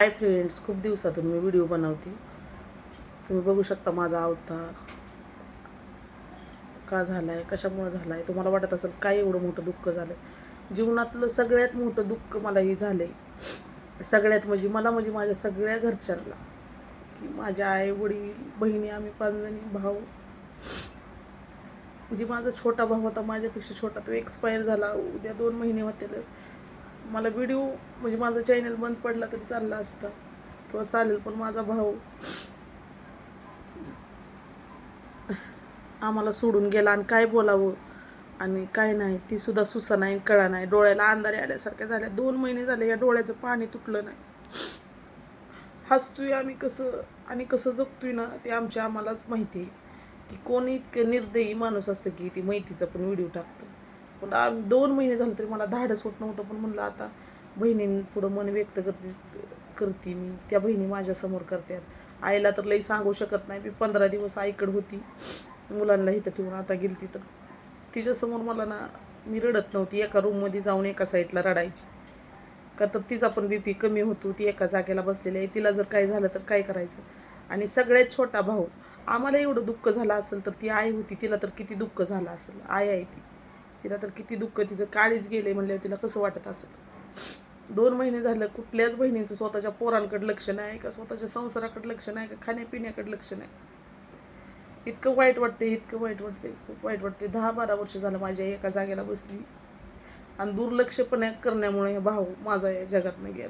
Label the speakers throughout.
Speaker 1: Hi friends खूप दिवसातून मी video बनवते. तुम्ही बघू शकता माझा अवतार. का झाला आहे कशामुळं झाला आहे तुम्हाला वाटत असेल काय एवढं मोठं दुःख झालं आहे जीवनातलं सगळ्यात मोठं दुःख मला हे झालं आहे सगळ्यात म्हणजे मला म्हणजे माझ्या सगळ्या घरच्यांना. की माझ्या आई वडील बहिणी आम्ही पाचजणी भाऊ. म्हणजे माझा छोटा भाऊ होता माझ्यापेक्षा छोटा तो एक्सपायर झाला. उद्या दोन महिने होते मला व्हिडिओ म्हणजे माझा चॅनल बंद पडला तरी चालला असता. किंवा चालेल पण माझा भाऊ आम्हाला सोडून गेला आणि काय बोलावं आणि काय नाही ती सुद्धा सुसा नाही कळा नाही. डोळ्याला अंधारे आल्यासारख्या झाल्या दोन महिने झाले या डोळ्याचं पाणी तुटलं नाही. हसतोय आम्ही कसं आणि कसं जगतोय ना ते आमच्या आम्हालाच माहिती आहे. की कोणी इतकं निर्दयी माणूस असतं की ती माहितीचा पण व्हिडिओ टाकतं. पण दोन महिने झाले तरी मला धाडस होत नव्हतं पण म्हणलं आता बहिणीं पुढं मन व्यक्त करते करते मी. त्या बहिणी माझ्यासमोर करतात. आईला तर लई सांगू शकत नाही. मी पंधरा दिवस आईकडे होती. मुलांना इथं ठेवून आता गेली तर. तिच्यासमोर मला ना मी रडत नव्हती. एका रूममध्ये जाऊन एका साईडला रडायची. का तर तिचा पण बी पी कमी होतो. ती एका जागेला बसलेली आहे. तिला जर काय झालं तर काय करायचं? आणि सगळ्यात छोटा भाऊ आम्हाला एवढं दुःख झालं असेल तर ती आई होती. तिला तर किती दुःख झालं असेल? आई आहे ती. तिला तर किती दुःख तिचं काळीच गेले म्हणल्यावर तिला कसं वाटत असेल? दोन महिने झालं कुठल्याच बहिणीचं स्वतःच्या पोरांकडे लक्ष नाही का? स्वतःच्या संसाराकडे लक्ष नाही का? खाण्यापिण्याकडे लक्ष नाही. इतकं वाईट वाटते इतकं वाईट वाटते खूप वाईट वाटते दहा बारा वर्ष झालं माझ्या एका जागेला बसली. आणि दुर्लक्षपणे करण्यामुळे हे भाऊ माझा या जगातनं गेला.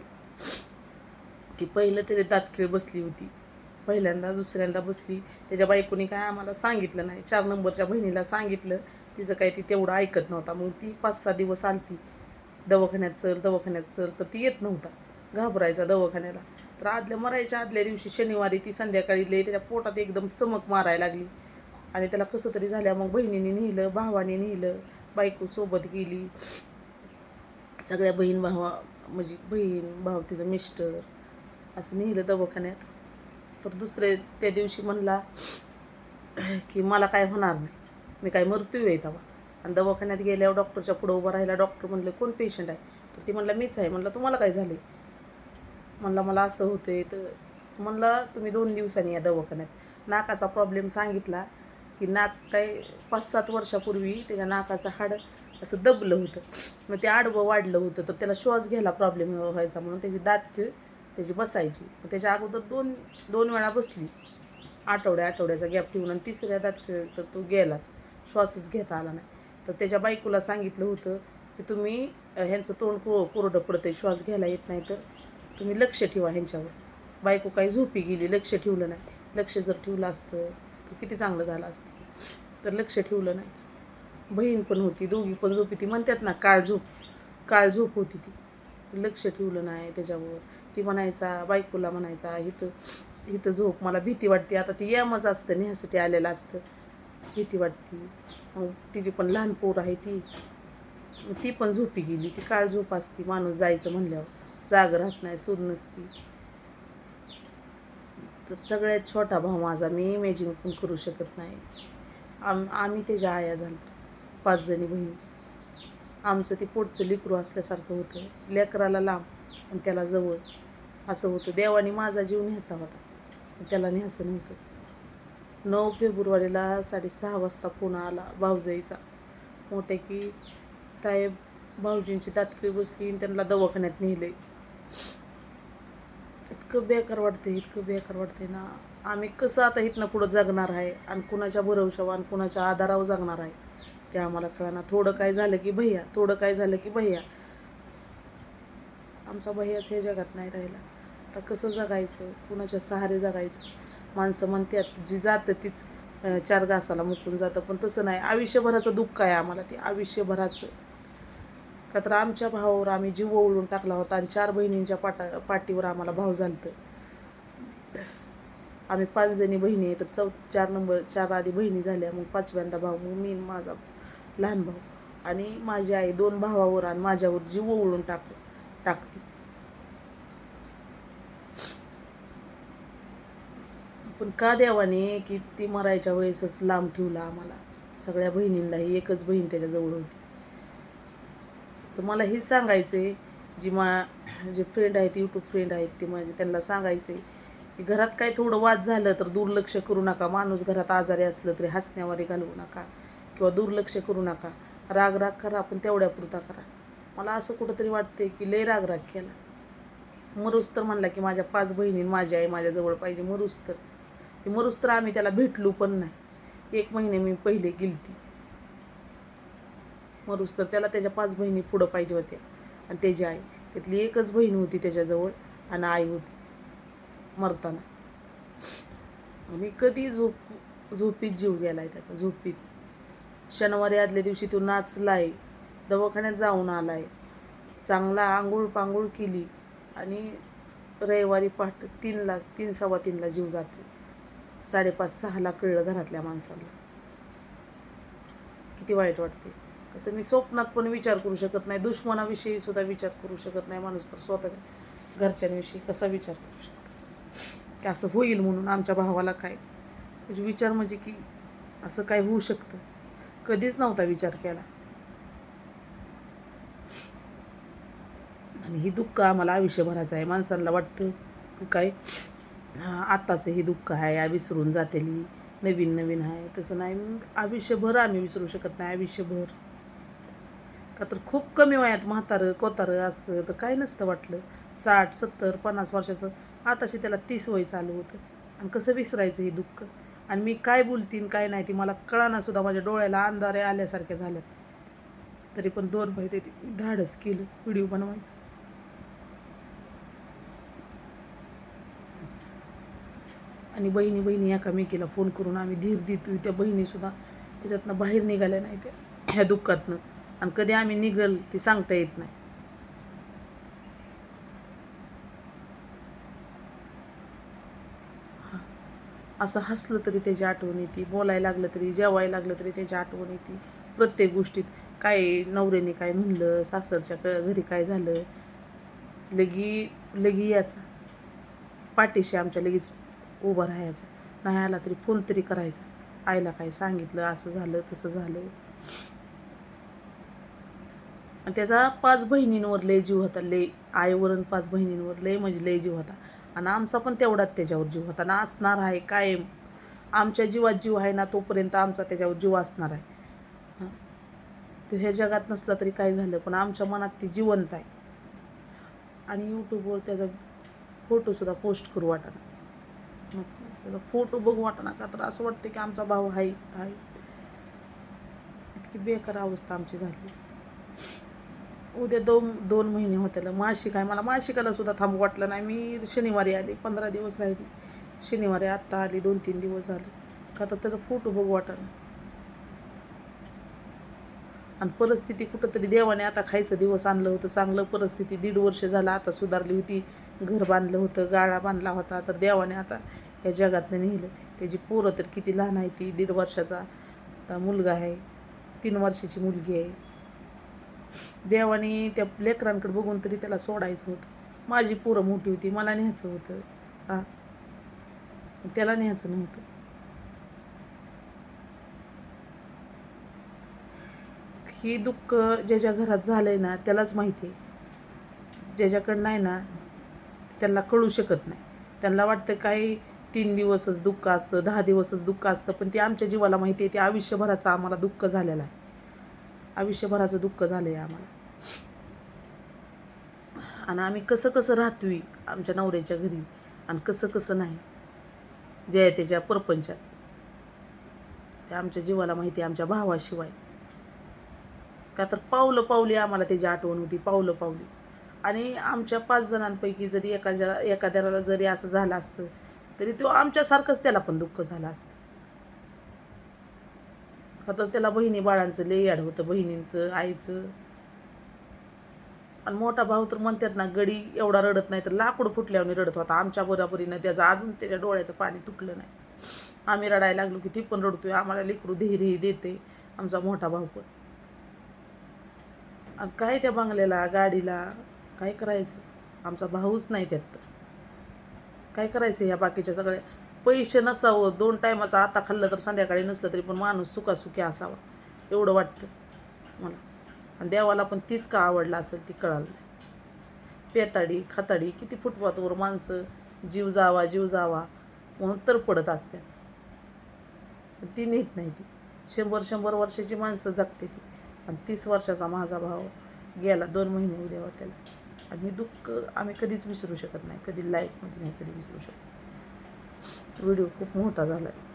Speaker 1: की पहिलं तरी दातखिळ बसली होती. पहिल्यांदा दुसऱ्यांदा बसली. त्याच्या बायकोनी काय आम्हाला सांगितलं नाही. चार नंबरच्या बहिणीला सांगितलं. तिचं काय ती तेवढं ऐकत नव्हता. मग ती पाच सहा दिवस आलती. दवाखान्यात चल दवाखान्यात चल तर ती येत नव्हता. घाबरायचा दवाखान्याला. तर आदल्या मरायच्या आदल्या दिवशी शनिवारी ती संध्याकाळी लई त्याच्या पोटात एकदम चमक मारायला लागली. आणि त्याला कसं तरी झाल्या मग बहिणीने नेलं भावाने नेलं बायको सोबत गेली. सगळ्या बहीण भावा म्हणजे बहीण भाव तिचं मिस्टर असं नेलं दवाखान्यात. तर दुसरे त्या दिवशी म्हणला की मला काय होणार नाही. मी काय मृत्यू आहे तेव्हा. आणि दवाखान्यात गेल्यावर डॉक्टरच्या पुढं उभं राहिला डॉक्टर म्हणले कोण पेशंट आहे? तर ती म्हणलं मीच आहे. म्हणलं तुम्हाला काय झाले म्हणलं मला असं होते तर म्हणलं तुम्ही दोन दिवसांनी या दवाखान्यात. नाकाचा प्रॉब्लेम सांगितला की नाक काय पाच सात वर्षापूर्वी त्याच्या नाकाचं हाड असं दबलं होतं. मग ते आडवं वाढलं होतं तर त्याला श्वास घ्यायला प्रॉब्लेम व्हायचा म्हणून त्याची दातखिळ त्याची बसायची. मग त्याच्या अगोदर दोन दोन वेळा बसली. आठवड्या आठवड्याचा गॅप ठेवून आणि तिसऱ्या दातखिळ तर तो गेलाच. श्वासच घेता आला नाही. तर त्याच्या बायकोला सांगितलं होतं की तुम्ही ह्यांचं तोंड को कोरडं पडतं श्वास घ्यायला येत नाही तर तुम्ही लक्ष ठेवा ह्यांच्यावर. बायको काही झोपी गेली लक्ष ठेवलं नाही. लक्ष जर ठेवलं असतं तर किती चांगलं झालं असतं. तर लक्ष ठेवलं नाही. बहीण पण होती दोघी पण झोपी. ती म्हणतात ना काळ झोप काळ झोप होती ती. लक्ष ठेवलं नाही त्याच्यावर. ती म्हणायचा बायकोला म्हणायचा इथं इथं झोप मला भीती वाटते. आता ती यमच असतं नेहासाठी आलेलं असतं. भीती वाटते. मग तिची पण लहान पोर आहे ती. ती पण झोपी गेली. ती काळ झोप असती. माणूस जायचं म्हणल्यावर. जाग राहत नाही सूर नसती. तर सगळ्यात छोटा भाऊ माझा मी इमॅजिन पण करू शकत नाही. आम आम्ही त्याच्या आया झालो. पाच जणी बहिणी. आमचं ते पोटचं लिकरू असल्यासारखं होतं. लेकराला लांब आणि त्याला जवळ. असं होतं. देवाने माझा जीव न्यायचा होता. त्याला न्यायचं नव्हतं. नऊ फेब्रुवारीला साडेसहा वाजता फोन आला भाऊजाईचा. मोठे की ताई भाऊजींची तात्काळी बसली आणि त्यांना दवाखान्यात नेले. इतकं बेकार वाटते इतकं बेकार वाटते ना. आम्ही कसं आता इथनं पुढं जगणार आहे आणि कुणाच्या भरवशावर आणि कुणाच्या आधारावर जगणार आहे? ते आम्हाला कळणार थोडं काय झालं की भैया थोडं काय झालं की भैया. आमचा भैयाच हे जगात नाही राहिला. आता कसं जगायचं? कुणाच्या सहारे जगायचं? माणसं म्हणतात जी जातं तीच चार घासाला मुकून जातं. पण तसं नाही. आयुष्यभराचं दुःख आहे आम्हाला ते. आयुष्यभराचं. का तर आमच्या भावावर आम्ही जीव ओळून टाकला होता आणि चार बहिणींच्या पाटा पाठीवर आम्हाला भाव झालतं. आम्ही पाच जणी बहिणी आहे तर चौ चार नंबर चार आधी बहिणी झाल्या. मग पाचव्यांदा भाऊ मग मी माझा लहान भाऊ. आणि माझी आई दोन भावावर आणि माझ्यावर जीव ओळून टाक टाकते. पण का देवाने की ती मरायच्या वेळेसच लांब ठेवला आम्हाला? सगळ्या बहिणींनाही एकच बहीण त्याच्याजवळ होती. तर मला हे सांगायचं आहे जी मा जे फ्रेंड आहेत यूट्यूब फ्रेंड आहेत ते माझे त्यांना सांगायचे की घरात काय थोडं वाद झालं तर दुर्लक्ष करू नका. माणूस घरात आजारी असलं तरी हसण्यावारी घालवू नका किंवा दुर्लक्ष करू नका. राग राग करा पण तेवढ्यापुरता करा. मला असं कुठंतरी वाटते की लय राग राग केला. मरुस्तर तर म्हणला की माझ्या पाच बहिणी माझी आई माझ्याजवळ पाहिजे मरुस्तर तर. ते मरुस्तर तर आम्ही त्याला भेटलो पण नाही. एक महिने मी पहिले गेलती. मरुस्तर त्याला त्याच्या पाच बहिणी पुढं पाहिजे होत्या. आणि त्याची आई. त्यातली एकच बहीण होती त्याच्याजवळ आणि आई होती. मरताना. आणि कधी झोप झोपीत जीव गेला आहे त्याचा झोपीत. शनिवारी आदल्या दिवशी तो नाचला आहे दवाखान्यात जाऊन आला आहे चांगला आंघोळ पांघोळ केली. आणि रविवारी पहाट तीनला तीन सव्वा तीनला जीव जातो साडेपाच सहाला कळलं घरातल्या माणसाला. किती वाईट वाटते. असं मी स्वप्नात पण विचार करू शकत नाही दुश्मनाविषयी सुद्धा विचार करू शकत नाही माणूस तर स्वतःच्या घरच्यांविषयी कसा विचार करू शकतो असं. की असं होईल म्हणून आमच्या भावाला काय. म्हणजे विचार म्हणजे की असं काय होऊ शकतं. कधीच नव्हता विचार केला. आणि ही दुःख आम्हाला आयुष्यभराचं आहे. माणसांना वाटतं की काय? आत्ताचं हे दुःख आहे विसरून जातेली नवीन नवीन आहे तसं नाही. आयुष्यभर आम्ही विसरू शकत नाही आयुष्यभर. का तर खूप कमी वयात म्हातारं कोतारं असतं तर काय नसतं वाटलं. साठ सत्तर पन्नास वर्षाचं आताशी त्याला तीस वय चालू होतं. आणि कसं विसरायचं हे दुःख? आणि मी काय बोलतीन काय नाही ती मला कळाना सुद्धा माझ्या डोळ्याला अंधारे आल्यासारख्या झाल्यात. तरी पण दोन महिने धाडस केलं व्हिडिओ बनवायचं. आणि बहिणी बहिणी एकामेकीला फोन करून आम्ही धीर देतो त्या बहिणीसुद्धा त्याच्यातनं बाहेर निघाल्या नाही त्या ह्या दुःखातनं. आणि कधी आम्ही निघल ती सांगता येत नाही. असं हसलं तरी त्याची आठवण येते बोलायला लागलं तरी जेवायला लागलं तरी त्याची आठवण येते. प्रत्येक गोष्टीत काय नवऱ्याने काय म्हणलं सासरच्या क- घरी काय झालं लगी लगी याचा. पाठीशी आमच्या लगेच उभं राहायचा. नाही आला तरी फोन तरी करायचा. आईला काय सांगितलं असं झालं तसं झालं. आणि त्याचा पाच बहिणींवर लय जीव होता. लय आईवरून पाच बहिणींवर लय म्हणजे लय जीव होता. आणि आमचा पण तेवढाच त्याच्यावर जीव होता. ना असणार आहे कायम. आमच्या जीवात जीव आहे ना तोपर्यंत आमचा त्याच्यावर जीव असणार आहे. तो ह्या जगात नसला तरी काय झालं? पण आमच्या मनात ती जिवंत आहे. आणि यूट्यूबवर त्याचा फोटोसुद्धा पोस्ट करू वाटाणा. मग त्याचा फोटो बघू वाटणार का तर असं वाटतं की आमचा भाऊ हाय हाय. इतकी बेकार अवस्था आमची झाली. उद्या दोन दोन महिने होत्याला मासिक आहे. मला मासिकाला सुद्धा थांबू वाटलं नाही. मी शनिवारी आली. पंधरा दिवस राहिली. शनिवारी आत्ता आली. दोन तीन दिवस झाले. का तर त्याचा फोटो बघू वाटणार आणि परिस्थिती कुठंतरी देवाने आता खायचं दिवस आणलं होतं. चांगलं परिस्थिती. दीड वर्ष झालं आता सुधारली होती. घर बांधलं होतं गाळा बांधला होता. तर देवाने आता या जगातनं नेलं त्याची पोरं तर किती लहान आहे ती. दीड वर्षाचा मुलगा आहे. तीन वर्षाची मुलगी आहे. देवाने त्या लेकरांकडे बघून तरी त्याला सोडायचं होतं. माझी पोरं मोठी होती. मला न्यायचं होतं. हां. त्याला न्यायचं नव्हतं. ही दुःख ज्याच्या घरात झालं आहे ना त्यालाच माहिती आहे. ज्याच्याकडं नाही ना त्यांना कळू शकत नाही. त्यांना वाटतं काही तीन दिवसच दुःख असतं दहा दिवसच दुःख असतं पण ते आमच्या जीवाला माहिती आहे ते आयुष्यभराचं आम्हाला दुःख झालेलं आहे. आयुष्यभराचं दुःख झालं आहे आम्हाला. आणि आम्ही कसं कसं राहतोय आमच्या नवऱ्याच्या घरी आणि कसं कसं नाही जय त्याच्या परपंचात. ते आमच्या जीवाला माहिती आहे आमच्या भावाशिवाय. का तर पावलं पावली आम्हाला त्याची आठवण होती पावलं पावली. आणि आमच्या पाच जणांपैकी जरी एखाद्या एखाद्याला जरी असं झालं असतं तरी तो आमच्यासारखंच त्याला पण दुःख झालं असतं. का तर त्याला बहिणी बाळांचं लय याड होतं बहिणींचं आईचं. आणि मोठा भाऊ तर म्हणतात ना गडी एवढा रडत नाही तर लाकूड फुटल्यावर रडत होता. आमच्या बरोबरीनं त्याचं अजून त्याच्या डोळ्याचं पाणी तुटलं नाही. आम्ही रडायला लागलो की ती पण रडतोय आम्हाला लेकरू धीरही देते आमचा मोठा भाऊ पण. काय त्या बंगल्याला गाडीला काय करायचं? आमचा भाऊच नाही त्यात तर. काय करायचं ह्या बाकीच्या सगळ्या? पैसे नसावं. दोन टायमाचं आता खाल्लं तर संध्याकाळी नसलं तरी पण माणूस सुखासुखी असावा. एवढं वाटतं मला. आणि देवाला पण तीच का आवडला असेल ती कळालं नाही. पेताडी खाताडी किती फुटपाथवर माणसं जीव जावा जीव जावा म्हणून तर पडत असत्या पण ती नेत नाही ती. शंभर शंभर वर्षाची माणसं जगते ती. आणि तीस वर्षाचा माझा भाव गेला दोन महिने उद्या त्याला आणि हे दुःख आम्ही कधीच विसरू शकत नाही कधी लाईफमध्ये नाही कधी विसरू शकत. व्हिडिओ खूप मोठा झाला आहे